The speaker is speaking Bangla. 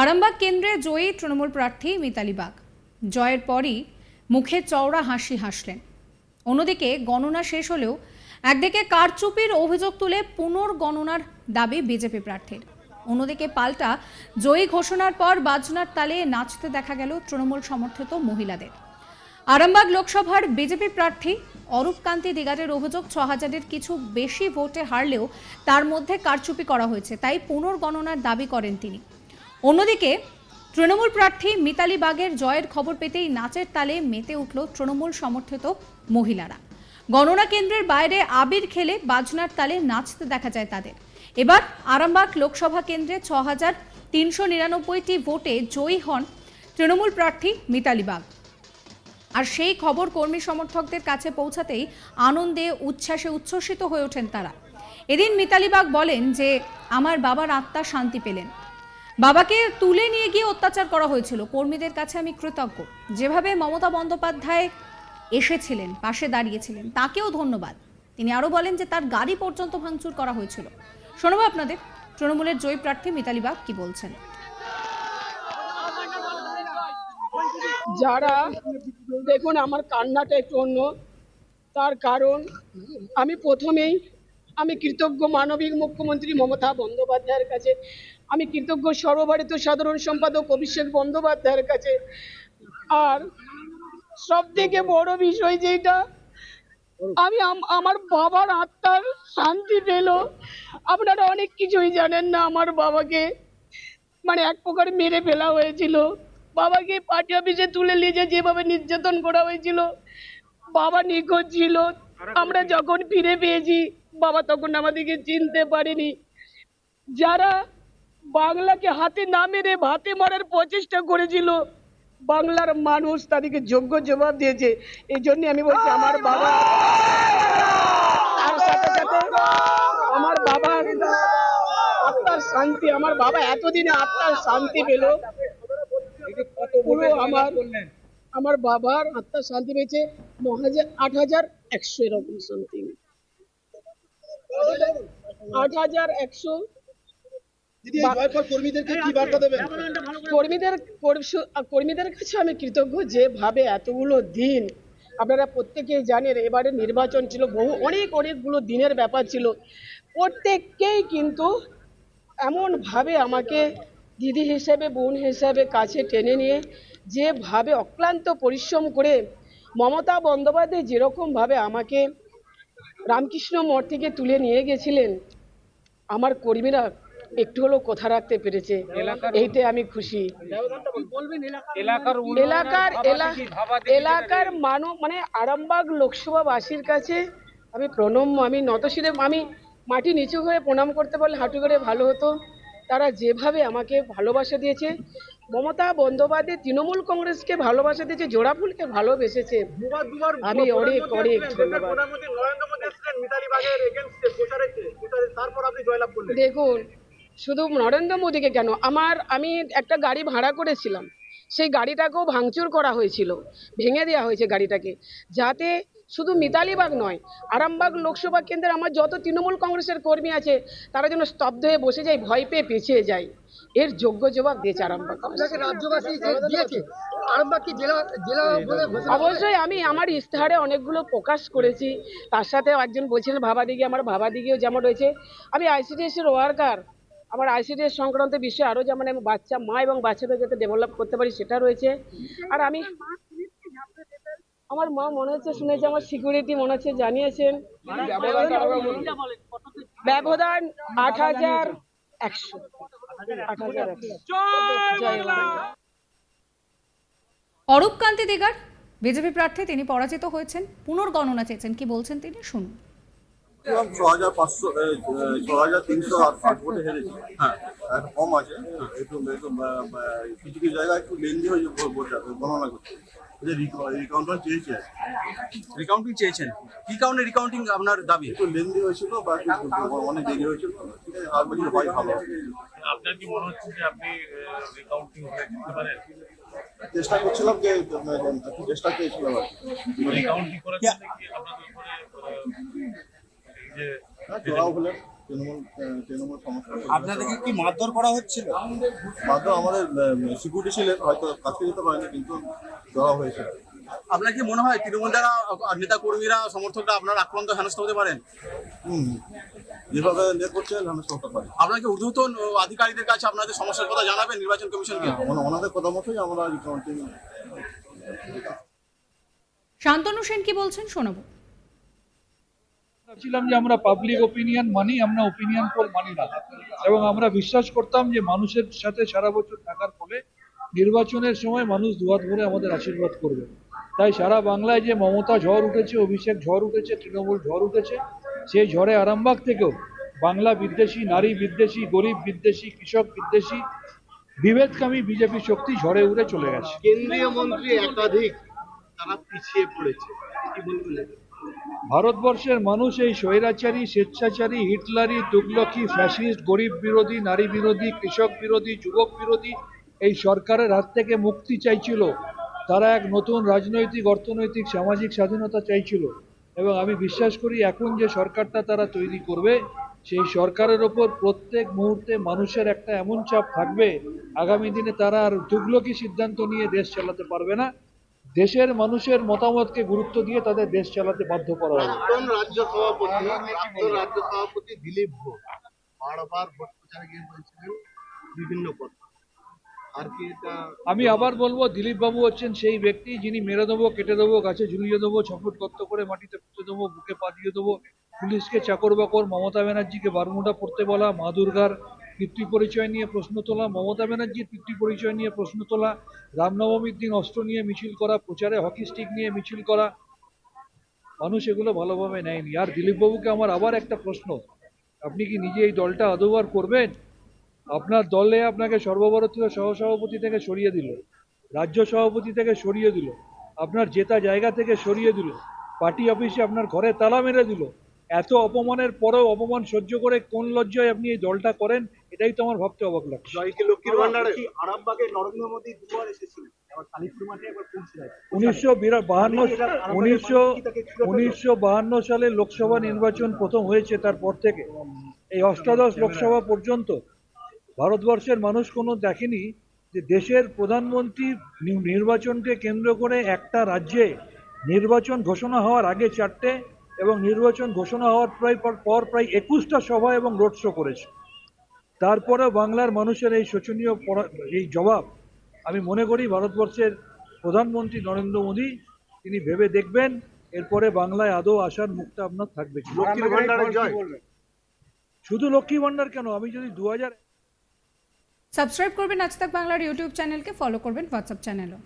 আরামবাগ কেন্দ্রে জয়ী তৃণমূল প্রার্থী মিতালি বাগ। জয়ের পরই মুখে চওড়া হাসি হাসলেন। অন্যদিকে গণনা শেষ হলেও একদিকে কারচুপির অভিযোগ তুলে পুনর্গণনার দাবি বিজেপি প্রার্থীর। অন্যদিকে পাল্টা জয়ী ঘোষণার পর বাজনার তালে নাচতে দেখা গেল তৃণমূল সমর্থিত মহিলাদের। আরামবাগ লোকসভার বিজেপি প্রার্থী অরূপ কান্তি দিগারের অভিযোগ ছ হাজারের কিছু বেশি ভোটে হারলেও তার মধ্যে কারচুপি করা হয়েছে, তাই পুনর্গণনার দাবি করেন তিনি। অন্যদিকে, তৃণমূল প্রার্থী মিতালি বাগের জয়ের খবর পেতেই নাচের তালে মেতে উঠল তৃণমূল সমর্থিত মহিলারা। গণনা কেন্দ্রের বাইরে আবির খেলে বাজনার তালে নাচতে দেখা যায় তাদের। এবার আরামবাগ লোকসভা কেন্দ্রে ছ হাজার তিনশো নিরানব্বইটি ভোটে জয়ী হন তৃণমূল প্রার্থী মিতালি বাগ। আর সেই খবর কর্মী সমর্থকদের কাছে পৌঁছাতেই আনন্দে, উচ্ছ্বাসে উচ্ছ্বসিত হয়ে ওঠেন তারা। এদিন মিতালি বাগ বলেন যে, আমার বাবার আত্মা শান্তি পেলেন। বাবাকে তুলে নিয়ে গিয়ে অত্যাচার করা হয়েছিল। কর্মীদের কাছে আমি কৃতজ্ঞ। যেভাবে মমতা বন্দ্যোপাধ্যায় এসেছিলেন, পাশে দাঁড়িয়েছিলেন, তাকেও ধন্যবাদ। তিনি আরও বলেন যে তার গাড়ি পর্যন্ত ভাঙচুর করা হয়েছিল। শোনাবো আপনাদের, তৃণমূলের জয়ী প্রার্থী মিতালি বাগ কি বলছেন? যারা, দেখুন, আমার কান্নাটা একটু অন্য। তার কারণ, আমি প্রথমেই, আমি কৃতজ্ঞ মানবিক মুখ্যমন্ত্রী মমতা বন্দ্যোপাধ্যায়ের কাছে আমি কৃতজ্ঞ সর্বভারতীয় সাধারণ সম্পাদক অভিষেক বন্দ্যোপাধ্যায়ের কাছে। আর সব থেকে বড় বিষয় যেটা, আমি আমার বাবার আত্মার শান্তি পেল। আপনারা অনেক কিছুই জানেন না আমার বাবাকে। মানে এক প্রকার মেরে ফেলা হয়েছিল। বাবাকে পার্টি অফিসে তুলে নিয়ে যেভাবে নির্যাতন করা হয়েছিল, বাবা নিখোঁজ ছিল। আমরা যখন ফিরে পেয়েছি, বাবা তখন আমাদেরকে চিনতে পারেনি। যারা বাংলাকে হাতে না মেরে ভাতে মারার প্রচেষ্টা করেছিল। বাংলার মানুষ তাদেরকে যোগ্য জবাব দিয়েছে। এই জন্য আমি বলছি, আমার বাবা আমার বাবার আত্মার শান্তি, আমার বাবা এতদিনে আত্মার শান্তি পেল। পুরো আমার আমার বাবার আত্মার শান্তি পেয়েছে ন হাজার আট হাজার একশো এরকম সামথিং আট হাজার একশো দিদি এই জয়ফল কর্মীদেরকে কি বার্তা দেবেন কর্মীদের কর্মীদের কাছে আমি কৃতজ্ঞ যেভাবে এতগুলো দিন আপনারা প্রত্যেকেই জানেন এবারে নির্বাচন ছিল বহু অনেক অনেকগুলো দিনের ব্যাপার ছিল। প্রত্যেককেই কিন্তু এমনভাবে আমাকে দিদি হিসেবে বোন হিসেবে কাছে টেনে নিয়ে যেভাবে অক্লান্ত পরিশ্রম করে মমতা বন্দ্যোপাধ্যায় যেরকমভাবে আমাকে রামকৃষ্ণ মঠ থেকে তুলে নিয়ে গেছিলেন আমার কর্মীরা একটু হলেও কথা রাখতে পেরেছে। এইতে আমি খুশি। এলাকার এলাকার এলা- মানব মানে আরামবাগ লোকসভাবাসীর কাছে আমি প্রণম আমি নতশিরে আমি মাটি নিচু হয়ে প্রণাম করতে পারলে হাঁটু করে ভালো হতো। তারা যেভাবে আমাকে ভালোবাসা দিয়েছে মমতা বন্দ্যোপাধ্যায় তৃণমূল কংগ্রেসকে ভালোবাসা দিয়েছে জোড়া ফুলকে ভালোবেসেছে। আমি অনেক অনেক ধন্যবাদ। দেখুন শুধু নরেন্দ্র মোদীকে কেন? আমার আমি একটা গাড়ি ভাড়া করেছিলাম। সেই গাড়িটাকেও ভাঙচুর করা হয়েছিল। ভেঙে দেওয়া হয়েছে গাড়িটাকে। যাতে শুধু মিতালিবাগ নয় আরামবাগ লোকসভা কেন্দ্রের আমার যত তৃণমূল কংগ্রেসের কর্মী আছে তারা যেন স্তব্ধ হয়ে বসে যায় ভয় পেয়ে পিছিয়ে যায়। এর যোগ্য জবাব দিয়েছে আরামবাগ রাজ্যবাসী দিয়েছে আরামবাগ কি জেলা জেলা বলে ঘোষণা অবশ্যই আমি আমার ইস্তাহারে অনেকগুলো প্রকাশ করেছি। তার সাথে একজন বলছিলেন ভাবাদিঘি আমার ভাবাদিঘিও যেমন রয়েছে। আমি আইসিডিএস এর ওয়ার্কার। আমার আইসিডিএস সংক্রান্ত বিষয়ে আরও যেমন আমি বাচ্চা মা এবং বাচ্চাদের যাতে ডেভেলপ করতে পারি সেটা রয়েছে। আর আমি আমার মা মনে হচ্ছে শুনেছে আমার সিকিউরিটি মনে হচ্ছে জানিয়েছেন। ব্যবধান আট হাজার একশো। আট হাজার অরূপ কান্তি দিগার বিজেপি প্রার্থী তিনি পরাজিত হয়েছেন পুনর্গণনা চেয়েছেন কি বলছেন তিনি? শুনুন। এবং ছ হাজার পাঁচশো ছ হাজার তিনশো আট আট ভোটে হেরেছে। হ্যাঁ। একটা কম আছে। একটু একটু কিছু কিছু জায়গায় একটু লেন্দি হয়েছে ভোট ভোটটা গণনা করতে। রিকাউন্টার চেয়েছে রিকাউন্টিং চেয়েছেন? কি কারণে রিকাউন্টিং আপনার দাবি? একটু লেন্দি হয়েছিল বা অনেক দেরি হয়েছিল। আর বলছি হয় ভালো। আপনার কি মনে হচ্ছে যে আপনি রিকাউন্টিং হয়ে যেতে পারেন? চেষ্টা করছিলাম যে চেষ্টা চেয়েছিলাম আর কি। রিকাউন্টিং কি আপনাদের যে হলে তৃণমূল আহ, তৃণমূল সমস্যা আপনাদেরকে কি মারধর করা হচ্ছিল? মাধ্যম আমাদের সিকিউরিটি ছিলেন হয়তো কাছে যেতে পারেনি কিন্তু দেওয়া হয়েছে। আপনার কি মনে হয় তৃণমূল দ্বারা নেতা কর্মীরা সমর্থকরা আপনার আক্রান্ত হেনস্থ হতে পারেন? হুম যেভাবে ইয়ে করছেন আমি করতে পারি। আপনাকে ঊর্ধ্বতন আধিকারিকদের কাছে আপনাদের সমস্যার কথা জানাবেন নির্বাচন কমিশনকে? ওনা- ওনাদের কথা মতোই আমরা শান্তনু সেন কি বলছেন শোনাবো। ছিলাম যে আমরা পাবলিক ওপিনিয়ন মানি, আমরা ওপিনিয়ন পোল মানি না। এবং আমরা বিশ্বাস করতাম যে মানুষের সাথে সারা বছর থাকার ফলে নির্বাচনের সময় মানুষ দুহাত ভরে আমাদের আশীর্বাদ করবে। তাই সারা বাংলায় যে মমতা ঝড় উঠেছে, অভিষেক ঝড় উঠেছে, তৃণমূল ঝড় উঠেছে সেই ঝড়ে আরামবাগ থেকেও বাংলা বিদ্বেষী, নারী বিদ্বেষী, গরিব বিদ্বেষী, কৃষক বিদ্বেষী, বিভেদকামী বিজেপি শক্তি ঝড়ে উড়ে চলে গেছে। কেন্দ্রীয় মন্ত্রী একাধিক তারা পিছিয়ে পড়েছে। কি বলবেন ভারতবর্ষের মানুষ এই স্বৈরাচারী, স্বেচ্ছাচারী, হিটলারি, তুগলকি, ফ্যাসিস্ট, গরিব বিরোধী, নারী বিরোধী, কৃষক বিরোধী, যুবক বিরোধী এই সরকারের হাত থেকে মুক্তি চাইছিল। তারা এক নতুন রাজনৈতিক, অর্থনৈতিক, সামাজিক স্বাধীনতা চাইছিল। এবং আমি বিশ্বাস করি এখন যে সরকারটা তারা তৈরি করবে, সেই সরকারের ওপর প্রত্যেক মুহূর্তে মানুষের একটা এমন চাপ থাকবে। আগামী দিনে তারা আর তুগলকি সিদ্ধান্ত নিয়ে দেশ চালাতে পারবে না। দেশের মানুষের মতামতকে গুরুত্ব দিয়ে তাদের দেশ চালাতে বাধ্য করা হবে রাজ্য সভাপতি রাজ্য সভাপতি দিলীপ ঘোষ বারবার ভোট প্রচারে গিয়ে বলছিলেন বিভিন্ন কথা। আর কি আমি আবার বলব দিলীপ বাবু হচ্ছেন সেই ব্যক্তি যিনি মেরে দেবো কেটে দেবো গাছে ঝুলিয়ে দেবো ছফুট গর্ত করে মাটিতে পুঁতে দেবো বুকে পা দিয়ে দেবো পুলিশকে চাকর বাকর মমতা ব্যানার্জিকে বারমুডা পড়তে বলা মা দুর্গার পিতৃ পরিচয় নিয়ে প্রশ্ন তোলা, মমতা ব্যানার্জির পিতৃ পরিচয় নিয়ে প্রশ্ন তোলা, রামনবমীর দিন অস্ত্র নিয়ে মিছিল করা, প্রচারে হকি স্টিক নিয়ে মিছিল করা, মানুষ এগুলো ভালোভাবে নেয়নি। আর দিলীপবাবুকে আমার আবার একটা প্রশ্ন, আপনি কি নিজে এই দলটা আদৌবার করবেন? আপনার দলে আপনাকে সর্বভারতীয় সহসভাপতি থেকে সরিয়ে দিল, রাজ্য সভাপতি থেকে সরিয়ে দিল, আপনার জেতা জায়গা থেকে সরিয়ে দিল, পার্টি অফিসে আপনার ঘরে তালা মেরে দিল এত অপমানের পরেও অপমান সহ্য করে কোন লজ্জায় আপনি এই দলটা করেন এটাই তো আমার ভাবতে অবাক লাগছে। জয়কে লক্ষ্মীর ভান্ডারে? আরামবাগে নরেন্দ্র মোদী দুবার এসেছিলেন। উনিশশো উনিশশো বাহান্ন সালে লোকসভা নির্বাচন প্রথম হয়েছে তারপর থেকে। এই অষ্টাদশ লোকসভা পর্যন্ত ভারতবর্ষের মানুষ কোনো দেখেনি যে দেশের প্রধানমন্ত্রী নির্বাচনকে কেন্দ্র করে একটা রাজ্যে নির্বাচন ঘোষণা হওয়ার আগে চারটে এবং নির্বাচন ঘোষণা হওয়ার প্রায় পর- পর প্রায় একুশটা সভা এবং রোড শো করেছে। তারপরেও বাংলার মানুষের এই শোচনীয় এই জবাব আমি মনে করি ভারতবর্ষের প্রধানমন্ত্রী নরেন্দ্র মোদী তিনি ভেবে দেখবেন এরপরে বাংলায় আদৌ আসার মুখটা আপনার থাকবে শুধু লক্ষ্মী ভান্ডার কেন? আমি যদি দু হাজার সাবস্ক্রাইব করবেন আজ তাক বাংলার ইউটিউব চ্যানেলকে ফলো করবেন হোয়াটসঅ্যাপ চ্যানেলও